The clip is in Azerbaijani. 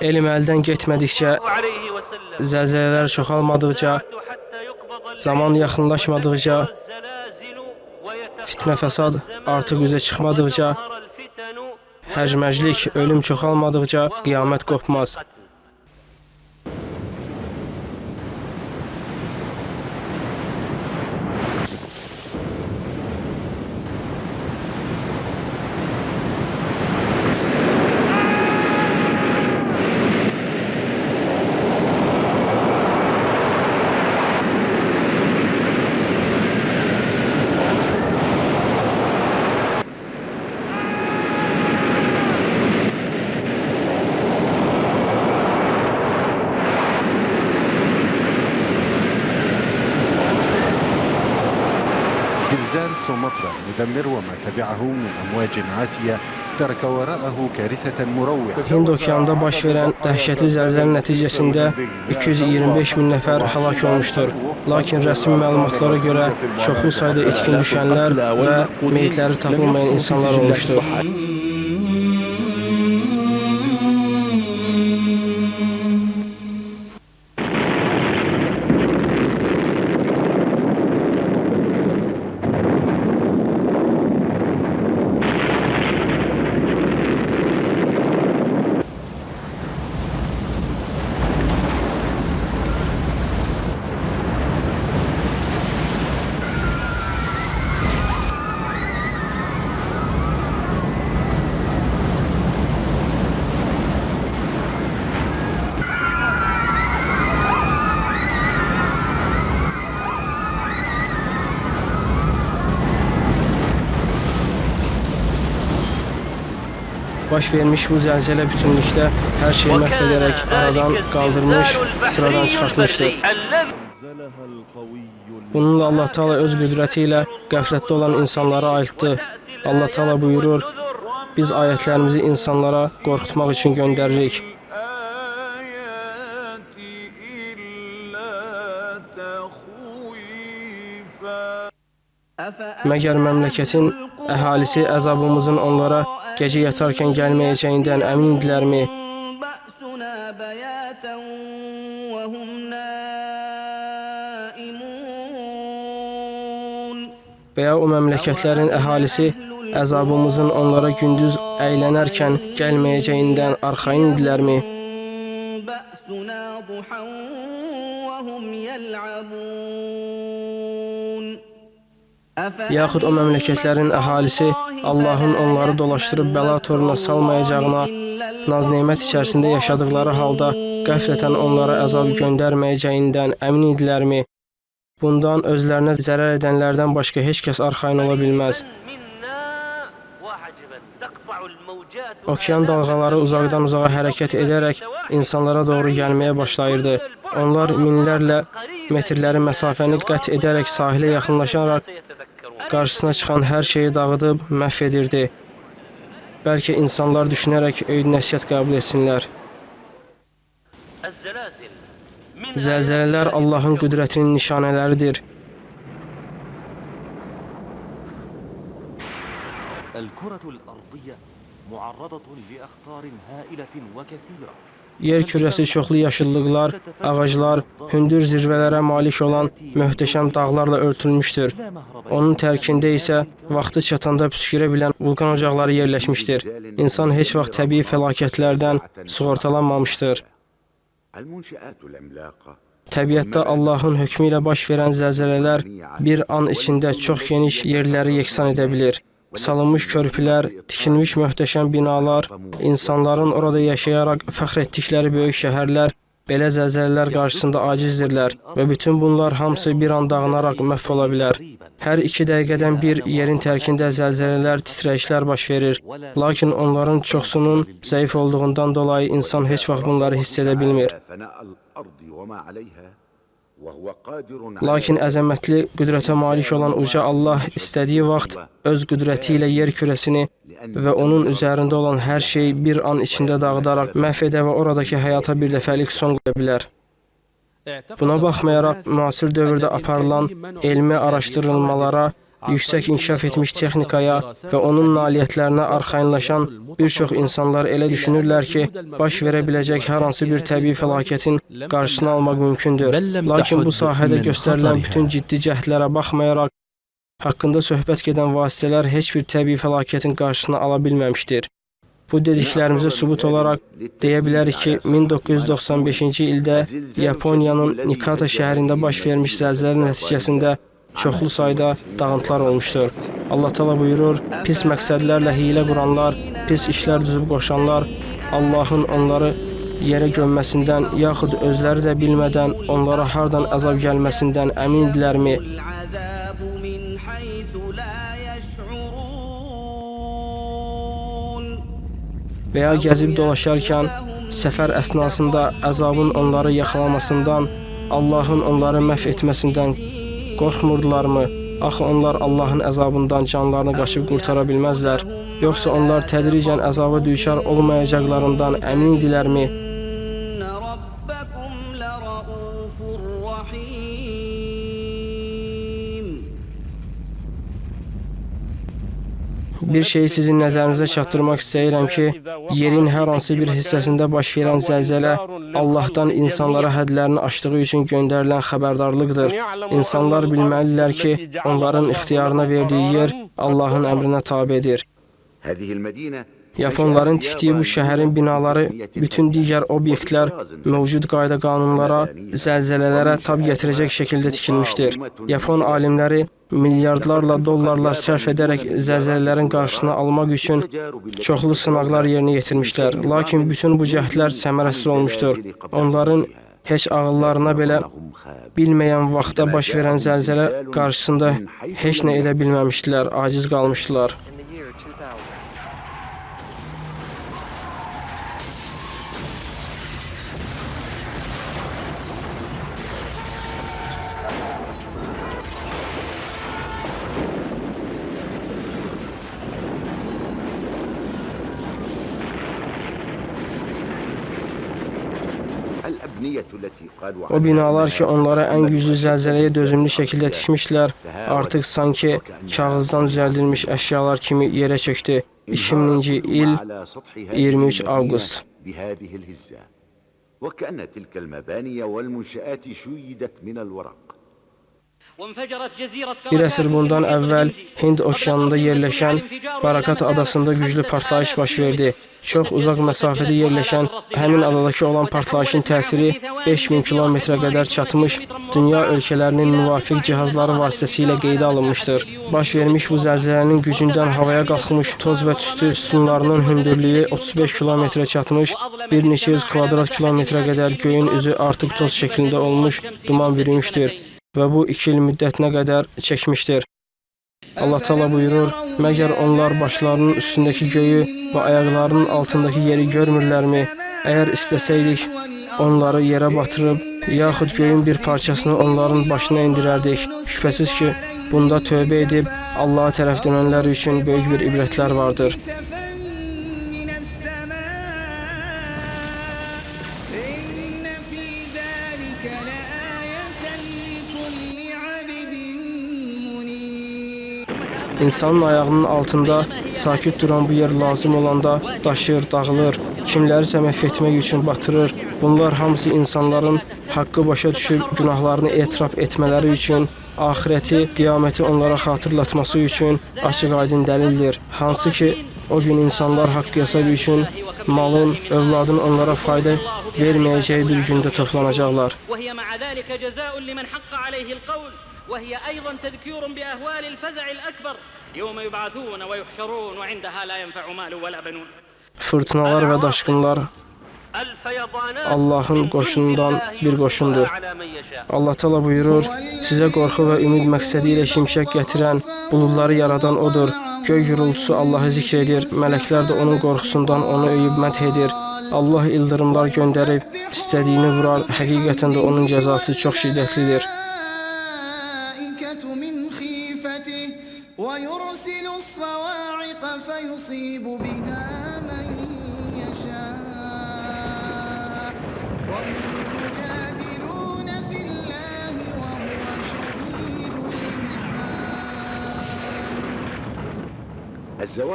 Elm əldən getmədikcə, zəlzələlər çoxalmadıqca, zaman yaxınlaşmadıqca, fitnə fəsad artıq üzə çıxmadıqca, həcməclik, ölüm çoxalmadıqca qiyamət qopmaz. زلزال سومطرة المدمر وما تبعه من أمواج عاتية ترك وراءه كارثة مروعة Hind okeanında baş verən dəhşətli zəlzələ nəticəsində 225 min nəfər həlak olmuşdur. Lakin rəsmi məlumatlara görə çoxlu sayda itkin düşənlər və meyitləri tapılmayan insanlar olmuşdur. Baş vermiş bu zəlzələ bütünlükdə hər şeyi məhv edərək aradan qaldırmış, sıradan çıxartmışdır. Bununla Allah Taala öz qüdrəti ilə qəflətdə olan insanlara aiddir. Allah Taala buyurur: Biz ayətlərimizi insanlara qorxutmaq üçün göndəririk. Məgər məmləkətin əhalisi əzabımızın onlara gecə yatarkən gəlməyəcəyindən əmindilərmi? بأسنا بياتا وهم نائمون Və ya o məmləkətlərin əhalisi əzabımızın onlara gündüz əylənərkən gəlməyəcəyindən arxayın idilərmi? بأسنا ضحى وهم يلعبون yaxud o məmləkətlərin əhalisi Allahın onları dolaşdırıb bəla toruna salmayacağına, naz-nemət içərisində yaşadıkları halda qəflətən onlara əzab göndərməyəcəyindən əmin idilərmi? Bundan özlərinə zərər edənlərdən başqa heç kəs arxayın ola bilməz. Okean dalğaları uzaqdan uzağa hərəkət edərək insanlara doğru gəlməyə başlayırdı. Onlar minlərlə metrləri məsafəni qət edərək sahilə yaxınlaşaraq qarşısına çıxan hər şeyi dağıdıb məhv edirdi. Bəlkə insanlar düşünərək öyüd nəsihət qəbul etsinlər. الزلازل من Zəlzələlər Allahın qüdrətinin nişanələridir. الكرة الأرضية معرضة لأخطار هائلة وكثيرة Yer kürəsi çoxlu yaşıllıqlar, ağaclar, hündür zirvələrə malik olan möhtəşəm dağlarla örtülmüşdür. Onun tərkində isə vaxtı çatanda püskürə bilən vulkan ocaqları yerləşmişdir. İnsan heç vaxt təbii fəlakətlərdən sığortalanmamışdır. Təbiətdə Allahın hökmü ilə baş verən zəlzələlər bir an içində çox geniş yerləri yeksan edə bilir. Salınmış körpülər, tikilmiş möhtəşəm binalar, insanların orada yaşayaraq fəxr etdikləri böyük şəhərlər belə zəlzələlər qarşısında acizdirlər və bütün bunlar hamısı bir an dağınaraq məhv ola bilər. Hər iki dəqiqədən bir yerin tərkində zəlzələlər, titrəyişlər baş verir. Lakin onların çoxsunun zəif olduğundan dolayı insan heç vaxt bunları hiss edə bilmir. Lakin əzəmətli qüdrətə malik olan uca Allah istədiyi vaxt öz qüdrəti ilə yer kürəsini və onun üzərində olan hər şeyi bir an içində dağıdaraq məhv edə və oradakı həyata bir dəfəlik son qoya bilər. Buna baxmayaraq müasir dövrdə aparılan elmi araşdırılmalara yüksək inkişaf etmiş texnikaya və onun nailiyyətlərinə arxayınlaşan bir çox insanlar elə düşünürlər ki, baş verə biləcək hər hansı bir təbii fəlakətin qarşısını almaq mümkündür. Lakin bu sahədə göstərilən bütün ciddi cəhdlərə baxmayaraq, haqqında söhbət gedən vasitələr heç bir təbii fəlakətin qarşısını ala bilməmişdir. Bu dediklərimizə sübut olaraq deyə bilərik ki, 1995-ci ildə Yaponiyanın Nikata şəhərində baş vermiş zəlzələ nəticəsində çoxlu sayda dağıntılar olmuşdur. Allah təala buyurur: "Pis məqsədlərlə hiylə quranlar, pis işlər düzüb qoşanlar Allahın onları yerə gömməsindən yaxud özləri də bilmədən onlara hardan əzab gəlməsindən əmindirlərmi? Və ya gəzib dolaşarkən səfər əsnasında əzabın onları yaxalamasından, Allahın onları məhv etməsindən qorxmurdularmı? Axı onlar Allahın əzabından canlarını qaçıb qurtara bilməzlər. Yoxsa onlar tədricən əzaba düçar olmayacaqlarından əmin idilərmi? Bir şeyi sizin nəzərinizə çatdırmaq istəyirəm ki, yerin hər hansı bir hissəsində baş verən zəlzələ Allahdan insanlara hədlərini aşdığı üçün göndərilən xəbərdarlıqdır. İnsanlar bilməlidirlər ki, onların ixtiyarına verdiyi yer Allahın əmrinə tabedir. Yaponların tikdiyi bu şəhərin binaları bütün digər obyektlər mövcud qayda qanunlara, zəlzələlərə tab gətirəcək şəkildə tikilmişdir. Yapon alimləri milyardlarla dollarlar sərf edərək zəlzələlərin qarşısını almaq üçün çoxlu sınaqlar yerinə yetirmişlər. Lakin bütün bu cəhdlər səmərəsiz olmuşdur. Onların heç ağıllarına belə bilməyən vaxtda baş verən zəlzələ qarşısında heç nə edə bilməmişdilər, aciz qalmışdılar. O binalar ki, onlara ən güclü zəlzələyə dözümlü şəkildə tikmişlər, artıq sanki kağızdan düzəldilmiş əşyalar kimi yerə çöktü. 2000-ci il على سطح هذه 23 المدينة أغسطس. بهذه الهزة وكأن تلك المباني والمنشآت شيدت من الورق Bir əsr bundan əvvəl Hind okeanında yerləşən Barakat adasında güclü partlayış baş verdi. Çox uzaq məsafədə yerləşən həmin adadakı olan partlayışın təsiri 5000 kilometrə qədər çatmış dünya ölkələrinin müvafiq cihazları vasitəsilə qeydə alınmışdır. Baş vermiş bu zəlzələnin gücündən havaya qalxmış toz və tüstü sütunlarının hündürlüyü 35 kilometrə çatmış, bir neçə yüz kvadrat kilometrə qədər göyün üzü artıq toz şəklində olmuş duman bürümüşdür və bu iki il müddətinə qədər çəkmişdir. Allah Taala buyurur: "Məgər onlar başlarının üstündəki göyü və ayaqlarının altındakı yeri görmürlərmi? Əgər istəsəydik, onları yerə batırıb, yaxud göyün bir parçasını onların başına endirərdik. Şübhəsiz ki, bunda tövbə edib Allaha tərəf dönənlər üçün böyük bir ibrətlər vardır." İnsanın ayağının altında sakit duran bu yer lazım olanda daşır, dağılır, kimlərisə məhv etmək üçün batırır. Bunlar hamısı insanların haqqı başa düşüb günahlarını etiraf etmələri üçün, axirəti, qiyaməti onlara xatırlatması üçün açıq-aydın dəlildir. Hansı ki, o gün insanlar haqq hesab üçün malın, övladın onlara fayda verməyəcəyi bir gündə toplanacaqlar. وهي مع ذلك جزاء لمن حق عليه القول وهي أيضا تذكير بأهوال الفزع الأكبر يوم يبعثون ويحشرون وعندها لا ينفع مال ولا بنون Fırtınalar və daşqınlar الفيضانات Allahın من qoşunundan عند الله bir qoşundur. على من يشاء. Allah Taala buyurur: Sizə qorxu və ümid məqsədi ilə şimşək gətirən, buludları yaradan odur. Göy gurultusu Allahı zikr edir, mələklər də onun qorxusundan onu öyüb məth edir. Allah ildırımlar göndərib istədiyini vurar. Həqiqətən də onun cəzası çox şiddətlidir. خيفته ويرسل الصواعق فيصيب بها من يشاء. الزواج